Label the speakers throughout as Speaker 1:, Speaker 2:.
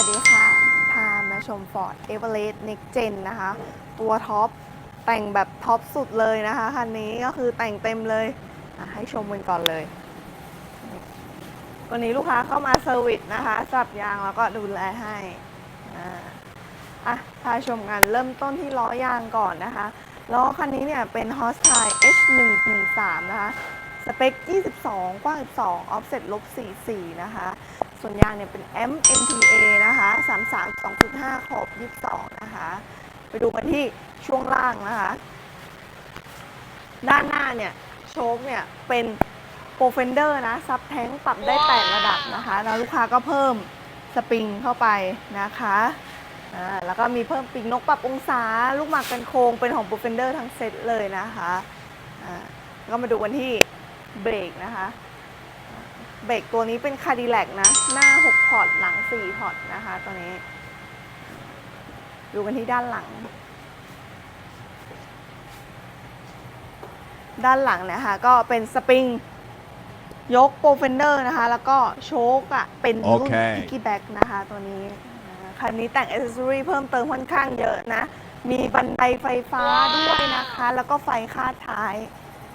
Speaker 1: วัสดีค่ะ พามาชม Ford Everest Next Gen นะคะ ตัวท็อป แต่งแบบท็อปสุดเลยนะคะ คันนี้ก็คือแต่งเต็มเลยให้ชมกันก่อนเลย วันนี้ลูกค้าเข้ามาเซอร์วิสนะคะ สับยางแล้วก็ดูแลให้อ่าอะพาชมกันเริ่มต้นที่ล้อยางก่อนนะคะล้อคันนี้เนี่ยเป็น Hostile H113 นะคะ สเปค 22 กว้าง 12 offset ลบ44 นะคะ ส่วนยางเนี่ยเป็น M MTA นะคะ 33 2.5 ขอบ 22 นะคะ ไปดูกันที่ช่วงล่างนะคะ ด้านหน้าเนี่ย โชคเนี่ย เป็นโปรเฟนเดอร์นะ ซับแท้งปรับได้ 8 ระดับนะคะ แล้วลูกค้าก็เพิ่มสปริงเข้าไปนะคะแล้วก็มีเพิ่มปีกนกปรับองศา ลูกหมากกันโครงเป็นของโปรเฟนเดอร์ทั้งเซตเลยนะคะแล้วก็มาดูกันที่เบรกนะคะ เบรกตัวนี้เป็นคาดิแลกนะ หน้า 6 พอร์ต หลัง 4 พอร์ตนะคะ ตัวนี้ ดูกันที่ด้านหลัง ด้านหลังนะคะ ก็เป็นสปริง ยกโปรเฟนเดอร์นะคะ แล้วก็โชคอะ่ะเป็นรุ่น
Speaker 2: โอเค
Speaker 1: พิกกี้แบ็กนะคะ ตัวนี้อ่าคันนี้แต่งอ c เซ s ซอรี่เพิ่มเติมค่อนข้างเยอะนะ มีบันไดไฟฟ้าด้วยนะคะ แล้วก็ไฟคาดท้าย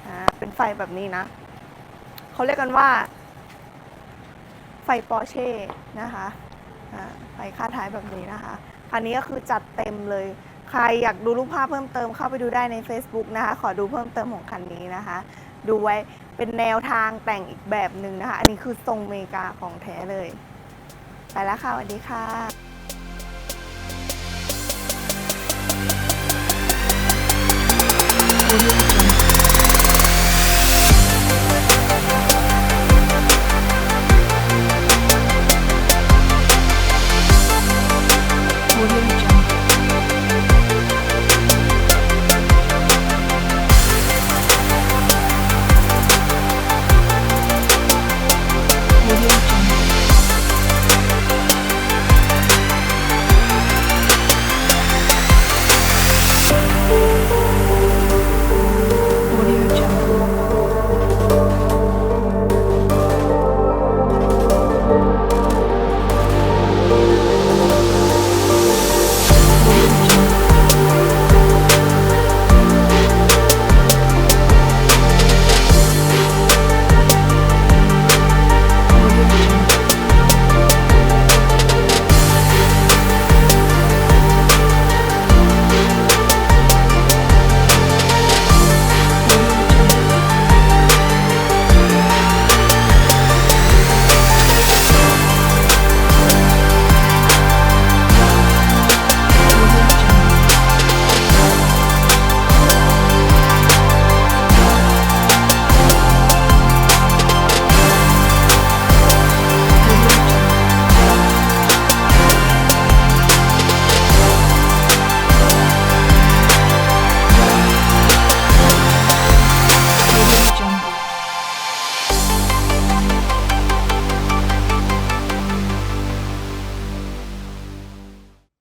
Speaker 1: อ่าเป็นไฟแบบนี้นะ เขาเรียกกันว่า ไฟปอร์เช่นะคะไฟค่าท้ายแบบนี้นะคะคันนี้ก็คือจัดเต็มเลย ใครอยากดูรูปภาพเพิ่มเติมเข้าไปดูได้ใน Facebook นะคะ ขอดูเพิ่มเติมของคันนี้นะคะ ดูไว้เป็นแนวทางแต่งอีกแบบหนึ่งนะคะ อันนี้คือทรงเมกาของแท้เลย ไปแล้วค่ะสวัสดีค่ะ